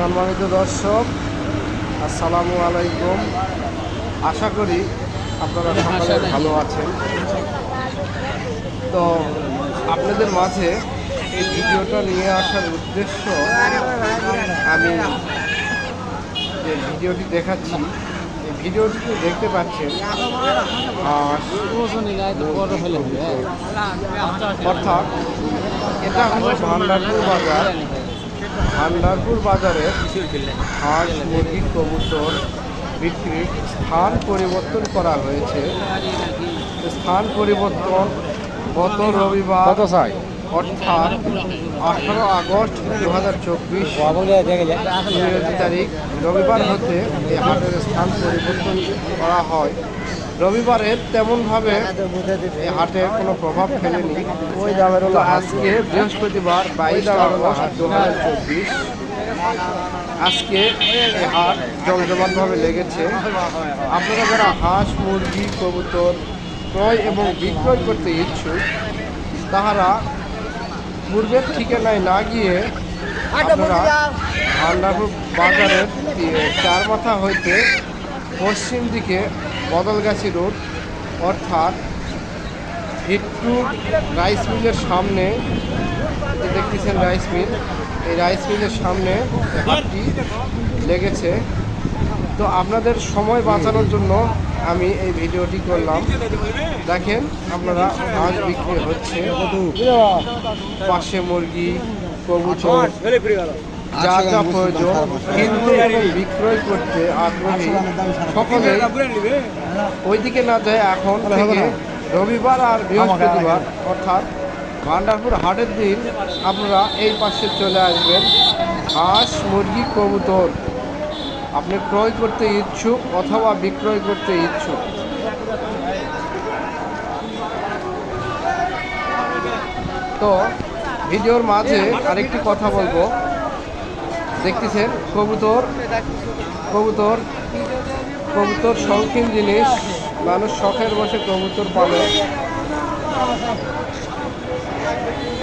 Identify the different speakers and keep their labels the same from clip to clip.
Speaker 1: সম্মানিত দর্শক, আসসালামু আলাইকুম। আশা করি আপনারা সকলে ভালো আছেন। তো আপনাদের মাঝে এই ভিডিওটা নিয়ে আসার উদ্দেশ্য আমি যে ভিডিওটি দেখাচ্ছি, এই ভিডিওটিতে দেখতে পাচ্ছেন অর্থাৎ এটা হলো ভান্ডারপুর বাজার। ভান্ডারপুর বাজারে হাঁস মুরগি কবুতর বিক্রির স্থান পরিবর্তন করা হয়েছে। স্থান পরিবর্তন গত রবিবার
Speaker 2: কত চাই
Speaker 1: অর্থাৎ আঠারো আগস্ট দু হাজার চব্বিশ তারিখ রবিবার হতে এই হাটের স্থান পরিবর্তন করা হয়। রবিবারে তেমনভাবে হাটে কোনো প্রভাব ফেলেনি। ওই দামের হলো আজকে বৃহস্পতিবার বাইশ দু হাজার চব্বিশ। আজকে এই হাট জমজমাটভাবে লেগেছে। আপনারা যারা হাঁস মুরগি কবুতর ক্রয় এবং বিক্রয় করতে ইচ্ছুক তাহারা পূর্বের ঠিকানায় না গিয়ে আপনারা ভান্ডারপুর বাজারের চার মাথা হইতে পশ্চিম দিকে বদলগাছি রোড, অর্থাৎ হিট্টু রাইস মিলের সামনে দেখতেছেন রাইস মিল, এই রাইস মিলের সামনে হাটটি লেগেছে। তো আপনাদের সময় বাঁচানোর জন্য আমি এই ভিডিওটি করলাম। দেখেন আপনারা মাছ বিক্রি হচ্ছে। পাশে মুরগি, কবুতর যা যা প্রয়োজন কিনতে বিক্রয় করতে আগ্রহী। সকলে ওইদিকে না যায় এখন থেকে রবিবার আর বৃহস্পতিবার অর্থাৎ ভান্ডারপুর হাটের দিন আপনারা এই পাশে চলে আসবেন। হাঁস মুরগি কবুতর আপনি ক্রয় করতে ইচ্ছুক অথবা বিক্রয় করতে ইচ্ছুক। তো ভিডিওর মাঝে আরেকটি কথা বলব। দেখতেছেন, কবুতর কবুতর কবুতর শৌখিন জিনিস। মানুষ শখের বসে কবুতর পালে।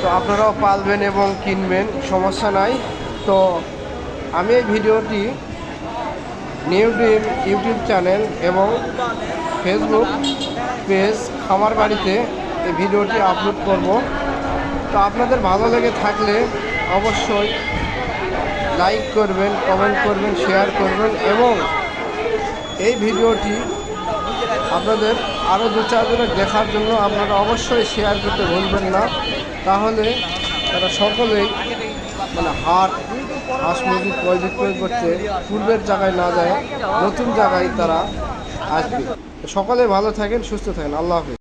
Speaker 1: তো আপনারাও পালবেন এবং কিনবেন, সমস্যা নাই। তো আমি এই ভিডিওটি নিউ ড্রিম ইউটিউব চ্যানেল এবং ফেসবুক পেজ খামার বাড়িতে এই ভিডিওটি আপলোড করব। তো আপনাদের ভালো লেগে থাকলে অবশ্যই লাইক করবেন, কমেন্ট করবেন, শেয়ার করবেন এবং এই ভিডিওটি আপনাদের আরও দু চারজনের দেখার জন্য আপনারা অবশ্যই শেয়ার করতে ভুলবেন না। তাহলে তারা সকলেই মানে হাট হাঁস মুরগি ক্রয় বিক্রয় করতে পূর্বের জায়গায় না যায়, নতুন জায়গায় তারা আসবে। সকলে ভালো থাকেন, সুস্থ থাকেন। আল্লাহ হাফিজ।